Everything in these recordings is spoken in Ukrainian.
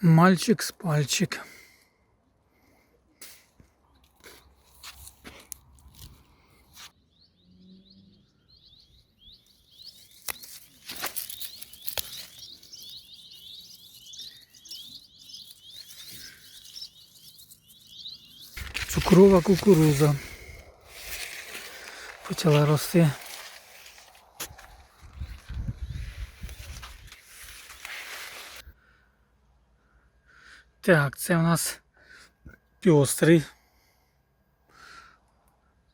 Мальчик з пальчик. Цукрова кукуруза. Почала рости. Так, це у нас пьострий.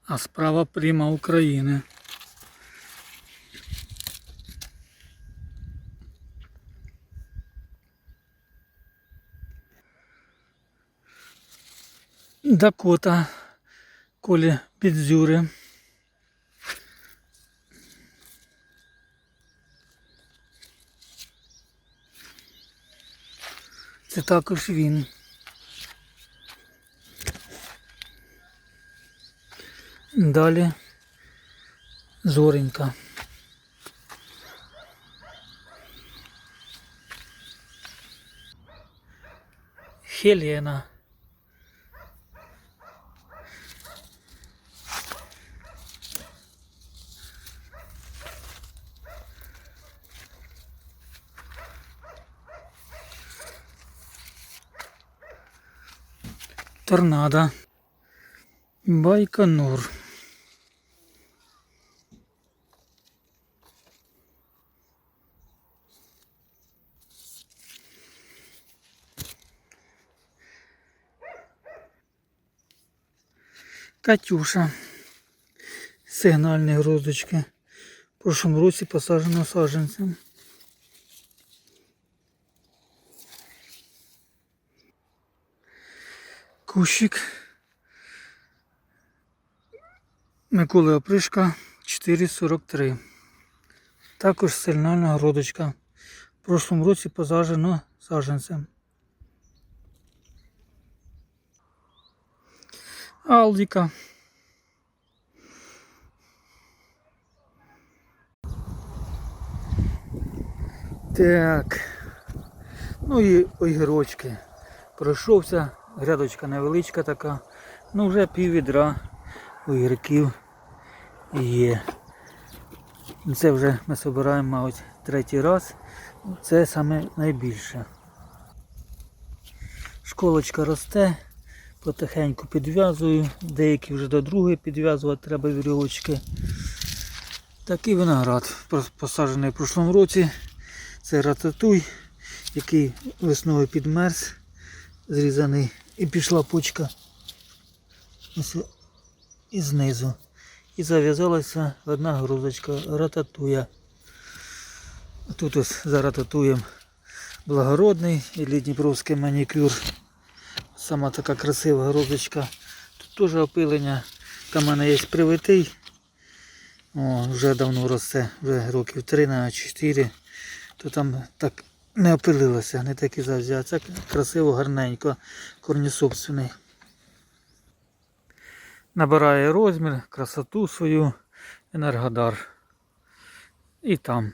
А справа прима України. Дакота Колі Підзюри. Це також він. Далі зоренька. Хелена. Торнадо. Байконур. Катюша. Сигнальні грозочки. В прошлому році посаджено саджанцем. Кущик. Миколи Опришка 4,43. Також сигнальна городочка. В прошлому році посаджено саджанцем. Алдіка. Так. Ну і огірочки. Пройшовся, грядочка невеличка така. Ну вже пів відра огірків є. Це вже ми збираємо, мабуть, третій раз. Це саме найбільше. Школочка росте, потихеньку підв'язую, деякі вже до другої підв'язувати треба вірьовочки. Такий виноград посаджений в прошлому році. Це рататуй, який весною підмерз, зрізаний. І пішла почка і знизу. І зав'язалася одна грузочка рататуя. Тут ось за рататуєм благородний і Дніпровський манікюр. Сама така красива грузочка. Тут теж опилення. Там в мене є привитий. О, вже давно росте, вже років 3 на 4. То там так не опилилося, не так і завжди. А це красиво, гарненько, корні собственний. Набирає розмір, красоту свою, енергодар. І там.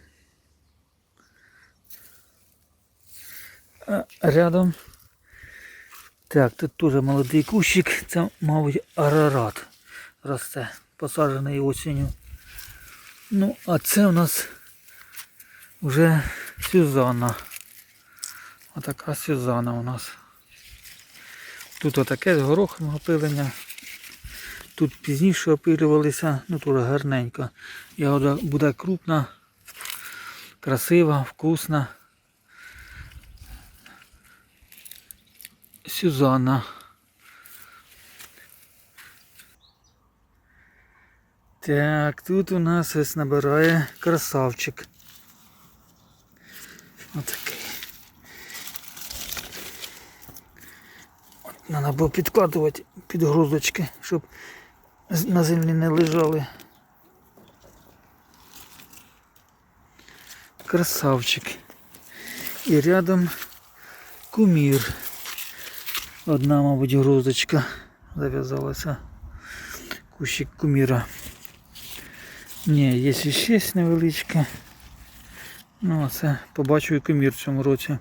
Рядом. Так, тут теж молодий кущик, це, мабуть, арарат росте, посаджений осінню. Ну, а це у нас вже Сюзанна. Отака Сюзанна у нас. Тут отаке з горохом опилення. Тут пізніше опилювалися, ну тут гарненько. Ягода буде крупна, красива, вкусна. Сюзанна. Так, тут у нас ось набирає красавчик. Отакий. Треба було підкладувати під грузочки, щоб на землі не лежали. Красавчик. І рядом кумір. Одна, мабуть, грузочка зав'язалася. Кущик куміра. Ні, є ще невеличке. Ну, це побачу і кумір в цьому році.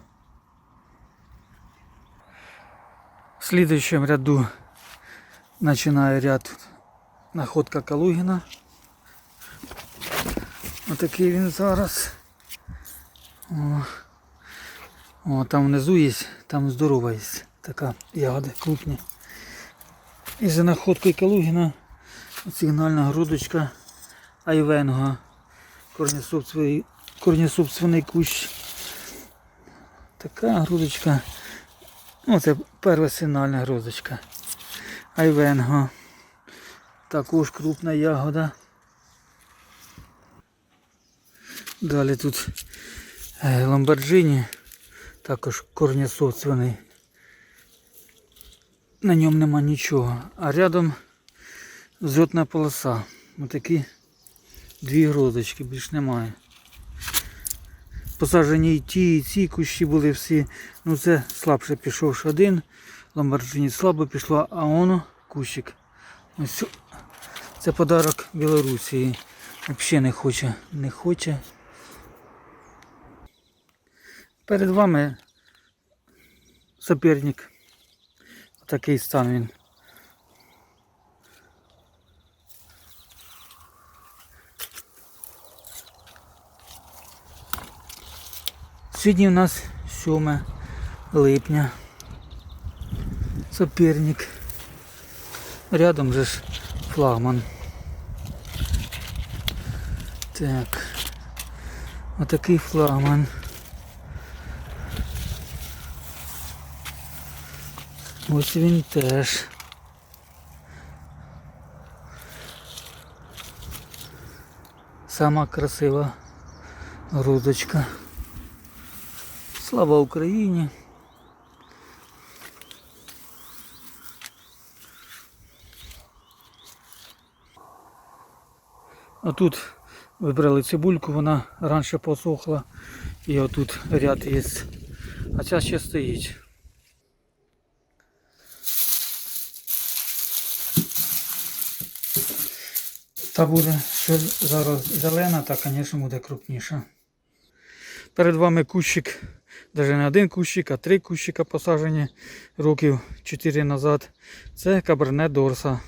Следующем ряду починає ряд находка Калугіна. Отакий він зараз. О, О, там внизу є, там здорова є така ягода крупні. І за находкою Калугіна сигнальна грудочка Айвенга. Корнесубственний кущ. Така грудочка. Ну, це перша сигнальна грудочка. Айвенго. Також крупна ягода. Далі тут е, Ламборджині, також корнесобственний. На ньому нема нічого. А рядом взлетна полоса. Отакі дві грозочки, більш немає. Посаджені і ті, і ці кущі були всі. Ну це слабше пішов ще один. Ламборджині слабо пішло, а воно кущик. Ось це подарок Білорусі. Взагалі не хоче, не хоче. Перед вами соперник. Такий стан він. Сьогодні у нас 7 липня. Соперник. Рядом же ж флагман. Так. Отакий флагман. Ось він теж. Сама красива грудочка. Слава Україні! А тут вибрали цибульку, вона раніше посохла. І отут ряд є. А ця ще стоїть. Та буде, що зараз зелена, та, звісно, буде крупніша. Перед вами кущик, навіть не один кущик, а три кущика посаджені років 4 назад. Це каберне Дорса.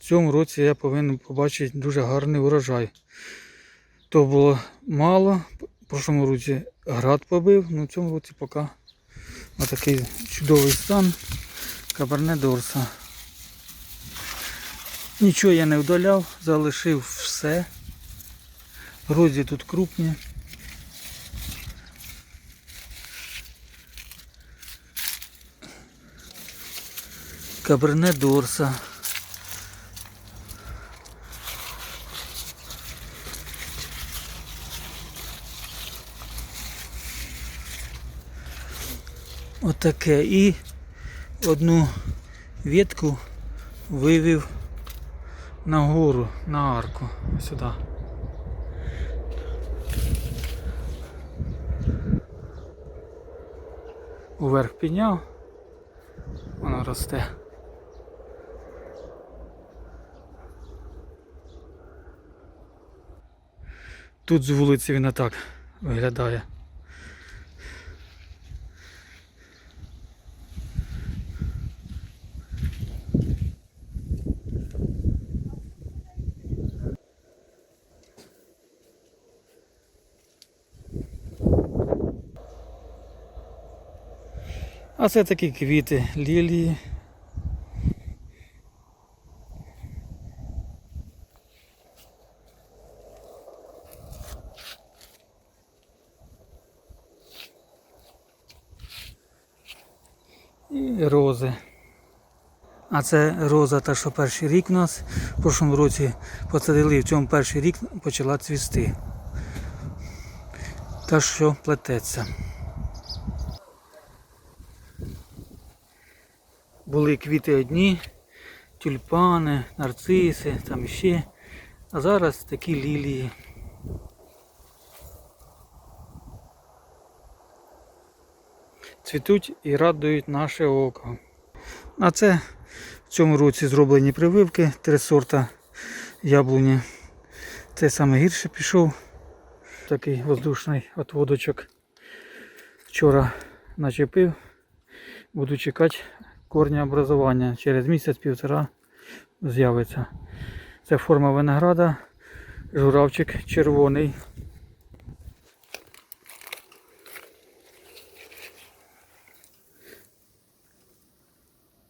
В цьому році я повинен побачити дуже гарний урожай. То було мало, в прошлому році град побив, але в цьому році поки отакий чудовий стан каберне Дорса. Нічого я не вдаляв, залишив все. Грозі тут крупні. Каберне Дорса. Отаке. І одну ветку вивів на гору, на арку. Сюди. Уверх підняв. Воно росте. Тут з вулиці він так виглядає. А це такі квіти, лілії. І рози. А це роза, та що перший рік у нас. В прошлому році посадили, в цьому перший рік почала цвісти. Та що плететься. Були квіти одні, тюльпани, нарциси, там ще. А зараз такі лілії. Цвітуть і радують наше око. А це в цьому році зроблені прививки, три сорта яблуні. Це саме гірше пішов. Такий воздушний отводочок. Вчора начепив. Буду чекати корнеобразування. Через місяць-півтора з'явиться. Це форма винограда, журавчик червоний.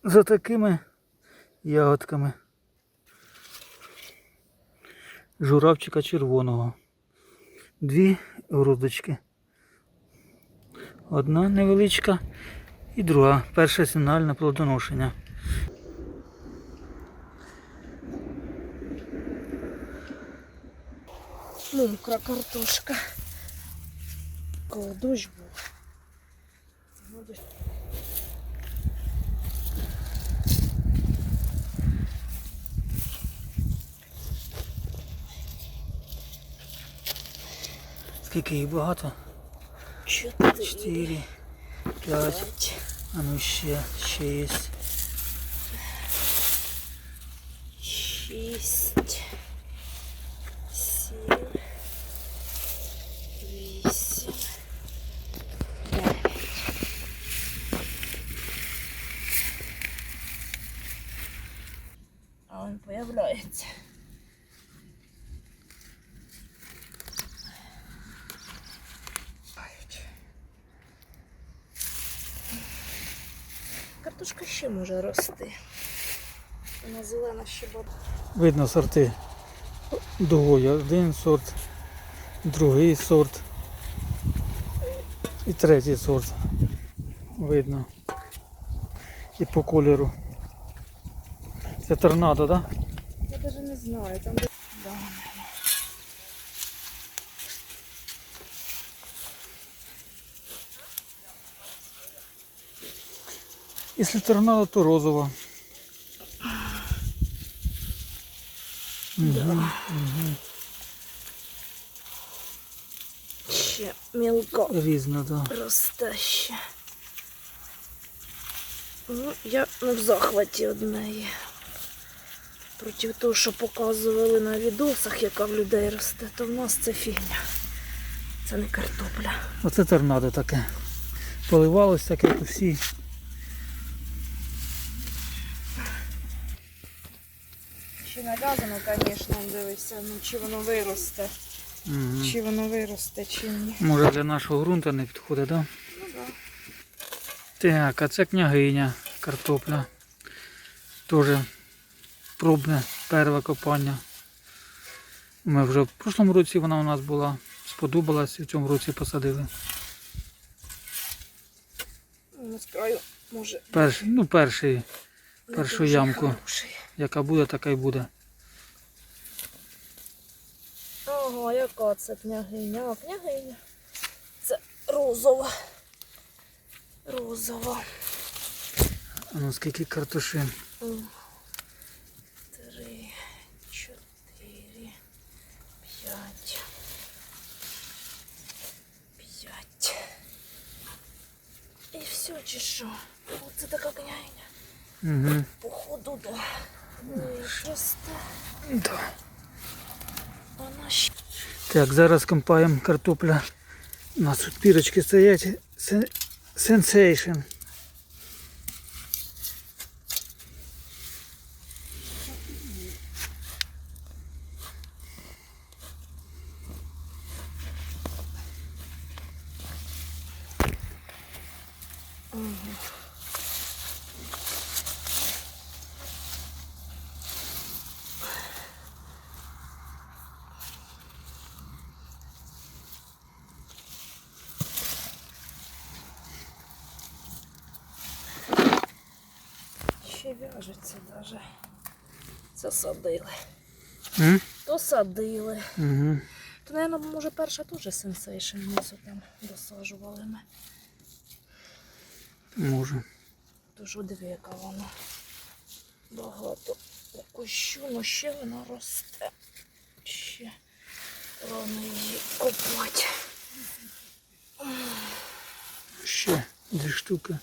За такими ягодками. Журавчика червоного. Дві грудочки. Одна невеличка і друга. Перше сигнальне плодоношення. Мокра картошка. Коли Скільки їх багато? Чотири. Чотири, п'ять. П'ять. А ну ще, ще є. Шість. Може рости. Вона зелена ще буде. Видно сорти дугою. Один сорт, другий сорт і третій сорт. Видно. І по кольору. Це торнадо, так? Да? Я навіть не знаю, там де. Да. Якщо торнадо, то розова. Угу. Ще мілко Різно, так. Да. росте ще. Ну, я не в захваті від неї. Проти того, що показували на відосах, яка в людей росте, то в нас це фігня. Це не картопля. Оце торнадо таке. Поливалось так, як у всі. Звісно, дивися, ну чи воно виросте, Угу. чи воно виросте, чи ні. Може для нашого ґрунту не підходить, так? Да? Ну так. Так, а це княгиня картопля. Теж пробне перве копання. Ми вже в прошлому році вона у нас була, сподобалась і в цьому році посадили. Ну, з краю, може, Перш, ну, перший, першу ямку. хороший. яка буде, така й буде. Ага, яка це княгиня? А княгиня. Це розова. Розова. А ну скільки картошин. Три, чотири, п'ять. П'ять. І все, чи що? Оце така княгиня. Угу. Походу, да. Ну і шоста. Да. Так, зараз компаємо картопля. У нас тут пірочки стоять. Сен- Сенсейшн. Ще в'яжеться даже. Це садили. Угу. То садили. Угу. То, мабуть, може перша теж сенсейшн внизу там досаджували ми. Може. Тож диви, яка вона багато кущу, ну ще вона росте. Ще рано її копати. Ще дві штуки.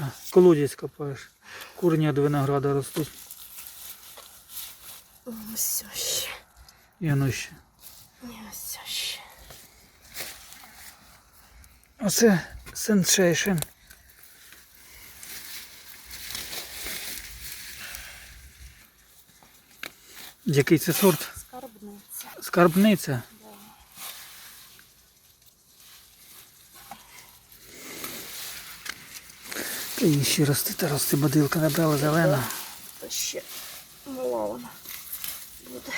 Це колодязь копаєш. Корні від винограда ростуть. Ось ще. І оно ще. Ось ще. Оце сенсейшн. Який це сорт? Скарбниця. Скарбниця. Та її ще рости, та рости бадилка набрала зелена. Та ще мала вона буде.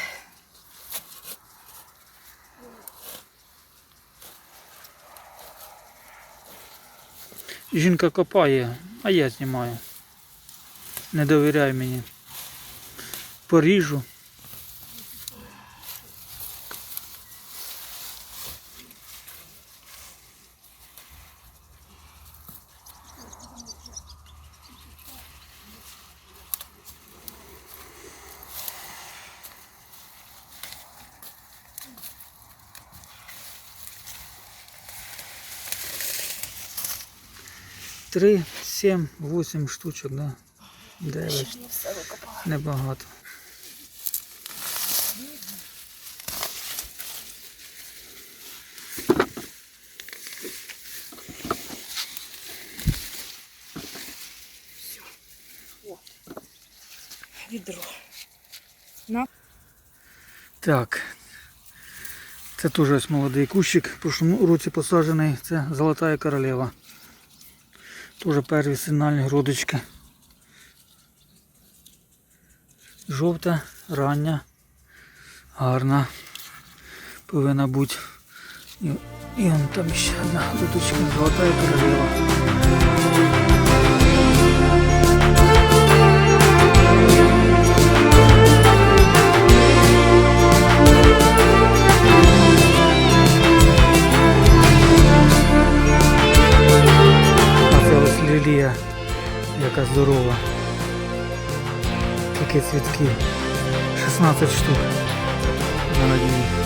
Жінка копає, а я знімаю. Не довіряй мені. Поріжу. Три, сім, вісім штучок, да? Ще Дев'ять. не все викопала. Небагато. Відро. На. Так. Це теж ось молодий кущик. В прошлому році посаджений. Це Золотая королева. Теж перві сигнальні грудочки. Жовта, рання, гарна. Повинна бути. І, і он там ще одна грудочка. золота. А цвітки. 16 штук. На ній.